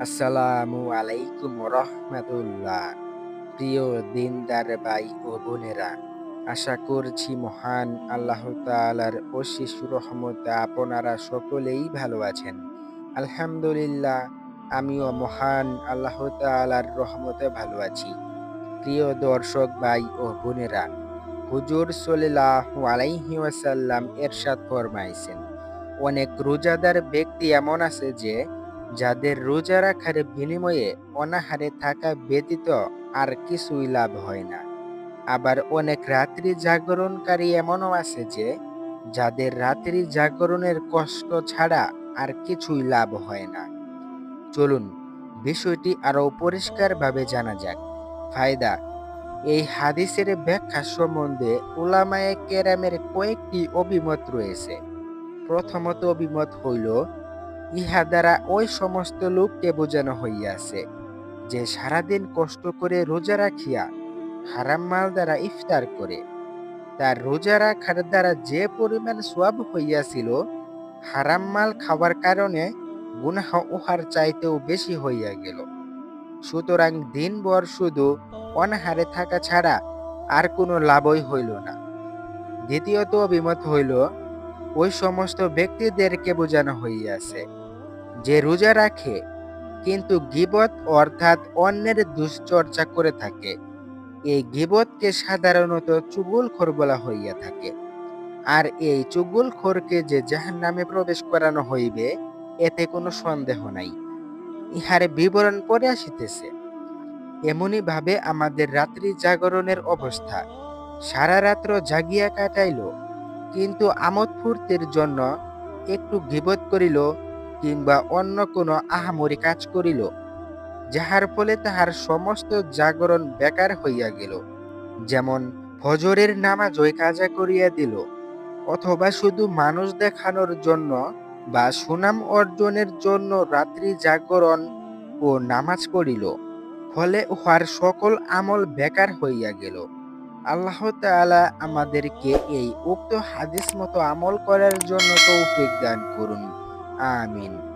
আসসালামু আলাইকুম রহমাতুল্লাহ। প্রিয় দিনদার ভাই ও বোনেরা, আশা করছি মহান আল্লাহ তাআলার অশেষ রহমতে আপনারা সকলেই ভালো আছেন। আলহামদুলিল্লাহ, আমিও মহান আল্লাহ তাআলার রহমতে ভালো আছি। প্রিয় দর্শক ভাই ও বোনেরা, হুজুর সাল্লাল্লাহু আলাইহি ওয়াসাল্লাম এরশাদ ফরমাইছেন, অনেক রোজাদার ব্যক্তি এমন আছে যে যাদের রোজা রাখার বিনিময়ে অনাহারে থাকা ব্যতীত আর কিছুই লাভ হয় না। আবার অনেক রাত্রি জাগরণকারী এমনও আছে যে, যাদের রাত্রি জাগরণের কষ্ট ছাড়া আর কিছুই লাভ হয় না। চলুন, বিষয়টি আরও পরিষ্কারভাবে জানা যাক। ফায়দা, এই হাদিসের ব্যাখ্যা সম্বন্ধে উলামায়ে কেরামের কয়েকটি অভিমত রয়েছে। প্রথমত অভিমত হইল ইহা দ্বারা ওই সমস্ত লোককে বোঝানো হইয়াছে যে সারাদিন কষ্ট করে রোজা রাখিয়া হারাম মাল দ্বারা ইফতার করে। তার রোজা রাখার দ্বারা যে পরিমাণ সোয়াব হইয়াছিল, হারাম মাল খাওয়ার কারণে গুনাহ উহার চাইতেও বেশি হইয়া গেল। সুতরাং দিনভর শুধু অনাহারে থাকা ছাড়া আর কোনো লাভই হইল না। দ্বিতীয়ত অভিমত হইল, ওই সমস্ত ব্যক্তিদেরকে বোঝানো হইয়াছে যে রোজা রাখে, কিন্তু গিবত অর্থাৎ অন্যের দুশ্চর্চা করে থাকে। এই গিবতকে সাধারণত চুগুলখোর বলা হইয়া থাকে। আর এই চুগুলখোরকে যে জাহান নামে প্রবেশ করানো হইবে, এতে কোনো সন্দেহ নাই। ইহার বিবরণ পরে আসিতেছে। এমনি ভাবে আমাদের রাত্রি জাগরণের অবস্থা। সারা রাত্র জাগিয়া কাটাইল, কিন্তু আমোদ ফুর্তির জন্য একটু গিবত করিল কিংবা অন্য কোনো আহামরি কাজ করিল, যাহার ফলে তাহার সমস্ত জাগরণ বেকার হইয়া গেল। যেমন ফজরের নামাজই কাজা করিয়া দিল, অথবা শুধু মানুষ দেখানোর জন্য বা সুনাম অর্জনের জন্য রাত্রি জাগরণ ও নামাজ পড়িল, ফলে উহার সকল আমল বেকার হইয়া গেল। আল্লাহ তাআলা আমাদেরকে এই উক্ত হাদিস মতো আমল করার জন্য তৌফিক দান করুন। Amin.